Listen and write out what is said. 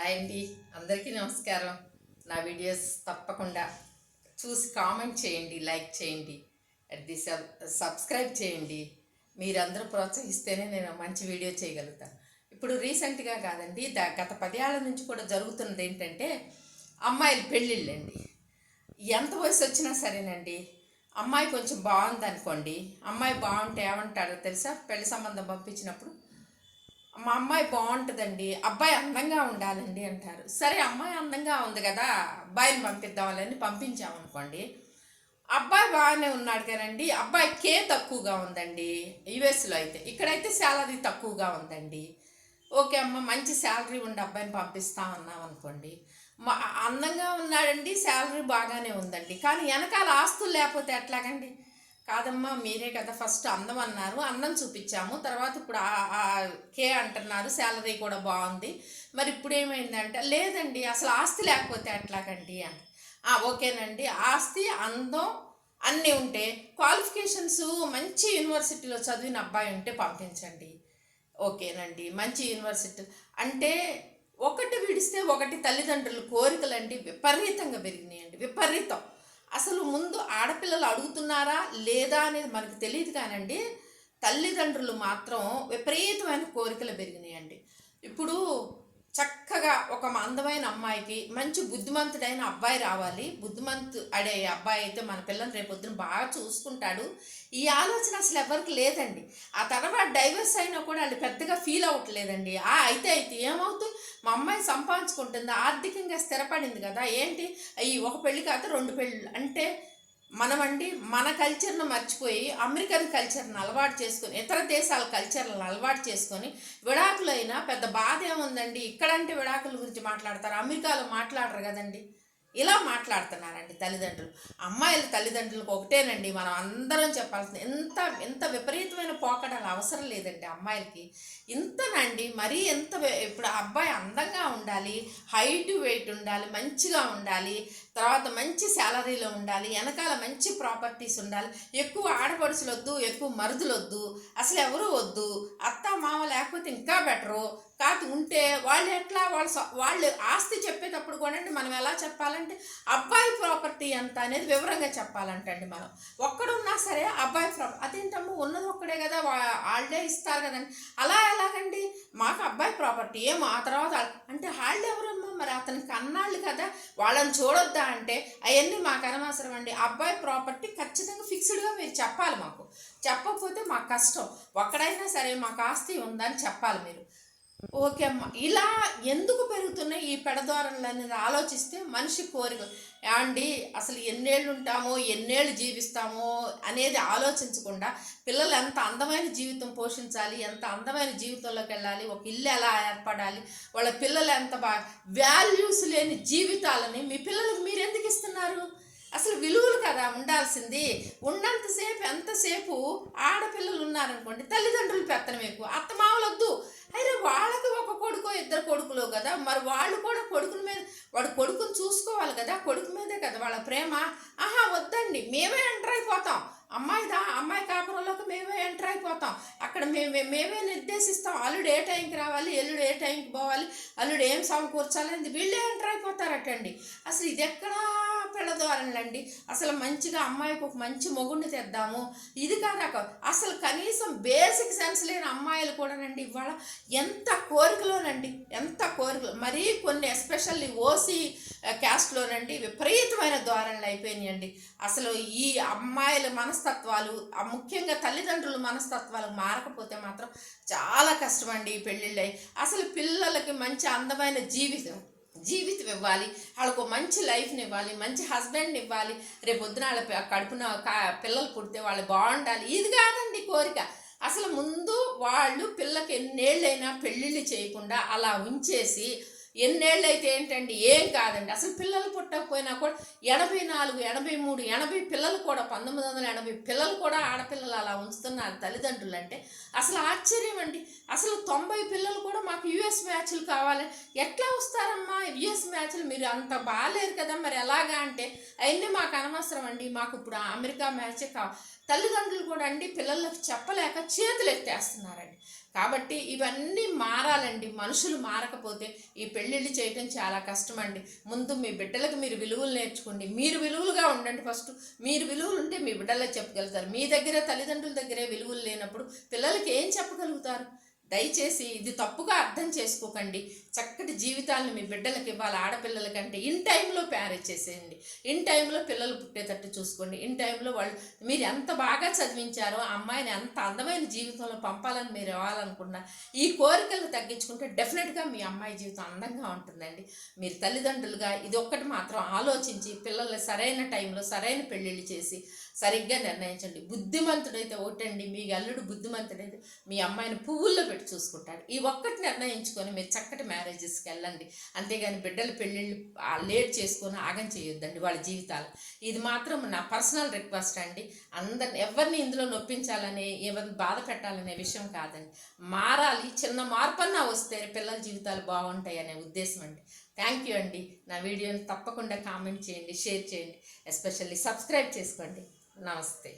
Hi అండి. అందరికీ నమస్కారం. నా వీడియోస్ తప్పకుండా చూసి కామెంట్ చేయండి లైక్ చేయండి అట్ ది సబ్ సబ్స్క్రైబ్ చేయండి. మీరందరూ ప్రోత్సహిస్తేనే నేను మంచి వీడియో చేయగలుగుతాను. ఇప్పుడు రీసెంట్గా కాదండి ద- గత పదేళ్ళ నుంచి కూడా జరుగుతున్నది ఏంటంటే అమ్మాయిలు పెళ్ళిళ్ళండి. ఎంత వయసు వచ్చినా సరేనండి అమ్మాయి కొంచెం బాగుంది అనుకోండి అమ్మాయి బాగుంటే ఏమంటారో తెలుసా? పెళ్ళి సంబంధం పంపించినప్పుడు మా అమ్మాయి బాగుంటుందండి. అబ్బాయి అందంగా ఉండాలండి అంటారు. సరే అమ్మాయి అందంగా ఉంది కదా అబ్బాయిని పంపిద్దామని పంపించామనుకోండి. అబ్బాయి బాగానే ఉన్నాడు కదండి. అబ్బాయి కే తక్కువగా ఉందండి. యుఎస్లో అయితే. ఇక్కడైతే శాలరీ తక్కువగా ఉందండి. ఓకే అమ్మ మంచి శాలరీ ఉండి అబ్బాయిని పంపిస్తా అన్నాం అనుకోండి మా అందంగా ఉన్నాడండి శాలరీ బాగానే ఉందండి. కానీ వెనకాల ఆస్తులు లేకపోతే ఎట్లాగండి? కాదమ్మా మీరే కదా ఫస్ట్ అందం అన్నారు. అందం చూపించాము. తర్వాత ఇప్పుడు కే అంటున్నారు శాలరీ కూడా బాగుంది. మరి ఇప్పుడు ఏమైందంటే లేదండి అసలు ఆస్తి లేకపోతే ఎట్లాగండి అని. ఓకేనండి. ఆస్తి అందం అన్నీ ఉంటే క్వాలిఫికేషన్స్ మంచి యూనివర్సిటీలో చదివిన అబ్బాయి ఉంటే పంపించండి. ఓకేనండి. మంచి యూనివర్సిటీ. అంటే ఒకటి విడిస్తే ఒకటి తల్లిదండ్రుల కోరికలండి విపరీతంగా పెరిగినాయండి. విపరీతం. అసలు ముందు ఆడపిల్లలు అడుగుతున్నారా లేదా అనేది మనకు తెలియదు కానండి తల్లిదండ్రులు మాత్రం విపరీతమైన కోరికలు పెరిగినాయండి. ఇప్పుడు చక్కగా ఒక అందమైన అమ్మాయికి మంచి బుద్ధిమంతుడైన అబ్బాయి రావాలి బుద్ధిమంతు అడే అబ్బాయి అయితే మన పిల్లల్ని రేపొద్దున బాగా చూసుకుంటాడు. ఈ ఆలోచన అసలు ఎవరికి లేదండి. ఆ తర్వాత డైవర్స్ అయినా కూడా వాళ్ళు పెద్దగా ఫీల్ అవ్వట్లేదండి. ఆ అయితే అయితే ఏమవుతుంది మా అమ్మాయి సంపాదించుకుంటుంది ఆర్థికంగా స్థిరపడింది కదా ఏంటి? ఈ ఒక పెళ్ళి కాదు రెండు పెళ్ళి అంటే మనమండి మన కల్చర్ను మర్చిపోయి అమెరికన్ కల్చర్ని అలవాటు చేసుకొని ఇతర దేశాల కల్చర్లను అలవాటు చేసుకొని విడాకులైనా పెద్ద బాధ ఏముందండి? ఇక్కడంటే విడాకుల గురించి మాట్లాడతారు అమెరికాలో మాట్లాడరు కదండి. ఇలా మాట్లాడుతున్నారండి తల్లిదండ్రులు. అమ్మాయిల తల్లిదండ్రులకు ఒకటేనండి మనం అందరం చెప్పాల్సింది ఎంత ఎంత విపరీతమైన పోకడాలు అవసరం లేదండి అమ్మాయిలకి. ఇంతనండి మరీ ఎంత ఇప్పుడు అబ్బాయి అందంగా ఉండాలి హైట్ వెయిట్ ఉండాలి మంచిగా ఉండాలి తర్వాత మంచి శాలరీలో ఉండాలి వెనకాల మంచి ప్రాపర్టీస్ ఉండాలి ఎక్కువ ఆడపడుచులు వద్దు ఎక్కువ మరుదులు వద్దు అసలు ఎవరు వద్దు అత్త మామ లేకపోతే ఇంకా బెటరు కాదు ఉంటే వాళ్ళు ఎట్లా? వాళ్ళు వాళ్ళు ఆస్తి చెప్పేటప్పుడు కూడా మనం ఎలా చెప్పాలంటే అబ్బాయి ప్రాపర్టీ ఎంత అనేది వివరంగా చెప్పాలంటండి మనం. ఒక్కడున్నా సరే అబ్బాయి ప్రాపర్టీ అదేంటమ్మా? ఉన్నది ఒక్కడే కదా వాళ్ళే ఇస్తారు కదండి. అలా ఎలాగండి? మాకు అబ్బాయి ప్రాపర్టీ ఏమో ఆ తర్వాత అంటే వాళ్ళు ఎవరమ్మా మరి అతనికి కన్నాళ్ళు కదా వాళ్ళని చూడొద్దా అంటే అవన్నీ మాకు అనవసరం అండి. అబ్బాయి ప్రాపర్టీ ఖచ్చితంగా ఫిక్స్డ్గా మీరు చెప్పాలి మాకు. చెప్పకపోతే మాకు కష్టం. ఒక్కడైనా సరే మాకు ఆస్తి ఉందని చెప్పాలి మీరు. ఓకే అమ్మ. ఇలా ఎందుకు పెరుగుతున్నాయి ఈ పెడదోరణలు అనేది ఆలోచిస్తే మనిషి కోరిక. ఏమండి అసలు ఎన్నేళ్ళు ఉంటామో ఎన్నేళ్ళు జీవిస్తామో అనేది ఆలోచించకుండా పిల్లలు ఎంత అందమైన జీవితం పోషించాలి ఎంత అందమైన జీవితంలోకి వెళ్ళాలి ఒక ఇల్లు ఎలా ఏర్పడాలి వాళ్ళ పిల్లలు ఎంత బాగా వాల్యూస్ లేని జీవితాలని మీ పిల్లలకు మీరు ఎందుకు ఇస్తున్నారు? అసలు విలువలు కదా ఉండాల్సింది. ఉన్నంతసేపు ఎంతసేపు ఆడపిల్లలు ఉన్నారనుకోండి తల్లిదండ్రులు పెత్తనం ఎక్కువ. అత్తమామలు వద్దు అయినా వాళ్ళకి ఒక కొడుకో ఇద్దరు కొడుకులో కదా. మరి వాళ్ళు కూడా కొడుకుల మీద వాడు కొడుకుని చూసుకోవాలి కదా కొడుకు మీదే కదా వాళ్ళ ప్రేమ. ఆహా వద్దండి మేమే ఎంటర్ అయిపోతాం. అమ్మాయిదా అమ్మాయి కాపురంలోకి మేమే ఎంటర్ అయిపోతాం. అక్కడ మేమే మేమే నిర్దేశిస్తాం. అల్లుడు ఏ టైంకి రావాలి ఎల్లుడు ఏ టైంకి పోవాలి అల్లుడు ఏం సమకూర్చాలి అని వీళ్ళే ఎంటర్ అయిపోతారటండి. అసలు ఇది ఎక్కడా పిల్లదోరణలండి అసలు మంచిగా అమ్మాయికి ఒక మంచి మొగుడిని తెద్దాము. ఇది కాక అసలు కనీసం బేసిక్ సెన్స్ లేని అమ్మాయిలు కూడానండి ఇవాళ ఎంత కోరికలోనండి ఎంత కోరికలు. మరీ కొన్ని ఎస్పెషల్లీ ఓసీ క్యాస్ట్లోనండి విపరీతమైన ధోరణులు అయిపోయినాయండి. అసలు ఈ అమ్మాయిల మనస్తత్వాలు ముఖ్యంగా తల్లిదండ్రుల మనస్తత్వాలు మారకపోతే మాత్రం చాలా కష్టమండి ఈ పెళ్ళిళ్ళై అసలు పిల్లలకి మంచి అందమైన జీవితం. జీవితం ఇవ్వాలి. వాళ్ళకు ఒక మంచి లైఫ్ని ఇవ్వాలి. మంచి హస్బెండ్ని ఇవ్వాలి. రేపు పొద్దున వాళ్ళ కడుపున కా- పిల్లలు పుడితే వాళ్ళు బాగుండాలి. ఇది కాదండి కోరిక. అసలు ముందు వాళ్ళు పిల్లకి ఎన్నేళ్ళైనా పెళ్ళిళ్ళు చేయకుండా అలా ఉంచేసి ఎన్నేళ్ళు అయితే ఏంటండి? ఏం కాదండి. అసలు పిల్లలు పుట్టకపోయినా కూడా ఎనభై నాలుగు ఎనభై మూడు ఎనభై పిల్లలు కూడా పంతొమ్మిది వందల ఎనభై పిల్లలు కూడా ఆడపిల్లలు అలా ఉంచుతున్నారు తల్లిదండ్రులు అంటే అసలు ఆశ్చర్యం అండి. అసలు తొంభై పిల్లలు కూడా మాకు యుఎస్ మ్యాచ్లు కావాలి. ఎట్లా వస్తారమ్మా? యుఎస్ మ్యాచ్లు మీరు అంత బాగాలేరు కదా మరి. ఎలాగా అంటే అవన్నీ మాకు అనవసరం అండి. మాకు ఇప్పుడు అమెరికా మ్యాచ్ కా తల్లిదండ్రులు కూడా అండి పిల్లలకు చెప్పలేక చేతులు ఎత్తేస్తున్నారండి. కాబట్టి ఇవన్నీ మారాలండి. మనుషులు మారకపోతే ఈ పెళ్ళిళ్ళు చేయటం చాలా కష్టం అండి ముందు మీ బిడ్డలకు మీరు విలువలు నేర్చుకోండి. మీరు విలువలుగా ఉండండి ఫస్ట్. మీరు విలువలు ఉంటే మీ బిడ్డలకు చెప్పగలుగుతారు. మీ దగ్గర తల్లిదండ్రుల దగ్గరే విలువలు లేనప్పుడు పిల్లలకి ఏం చెప్పగలుగుతారు? దయచేసి ఇది తప్పుగా అర్థం చేసుకోకండి. చక్కటి జీవితాలను మీ బిడ్డలకి ఇవ్వాలి ఆడపిల్లలకంటే. ఇన్ టైంలో ప్యారేజ్ చేసేయండి. ఇన్ టైంలో పిల్లలు పుట్టేటట్టు చూసుకోండి. ఇన్ టైంలో వాళ్ళు మీరు ఎంత బాగా చదివించారో అమ్మాయిని ఎంత అందమైన జీవితంలో పంపాలని మీరు ఇవ్వాలనుకున్నా ఈ కోరికలు తగ్గించుకుంటే డెఫినెట్గా మీ అమ్మాయి జీవితం అందంగా ఉంటుందండి. మీరు తల్లిదండ్రులుగా ఇది ఒక్కటి మాత్రం ఆలోచించి పిల్లల్ని సరైన టైంలో సరైన పెళ్ళిళ్ళు చేసి సరిగ్గా నిర్ణయించండి. బుద్ధిమంతుడైతే ఒకటండి మీ అల్లుడు బుద్ధిమంతుడైతే మీ అమ్మాయిని పువ్వుల్లో పెట్టి చూసుకుంటాడు ఈ ఒక్కటి నిర్ణయించుకొని మీరు చక్కటి మ్యారేజెస్కి వెళ్ళండి. అంతేగాని బిడ్డల పెళ్ళిళ్ళు లేట్ చేసుకొని ఆగం చేయొద్దండి వాళ్ళ జీవితాలు. ఇది మాత్రం నా పర్సనల్ రిక్వెస్ట్ అండి. అందరిని ఎవరిని ఇందులో నొప్పించాలని ఎవరిని బాధ పెట్టాలనే విషయం కాదండి. మారాలి చిన్న మార్పన్నా వస్తే పిల్లల జీవితాలు బాగుంటాయి అనే ఉద్దేశం అండి. థ్యాంక్ యూ అండి. నా వీడియోని తప్పకుండా కామెంట్ చేయండి షేర్ చేయండి. ఎస్పెషల్లీ సబ్స్క్రైబ్ చేసుకోండి. నమస్తే.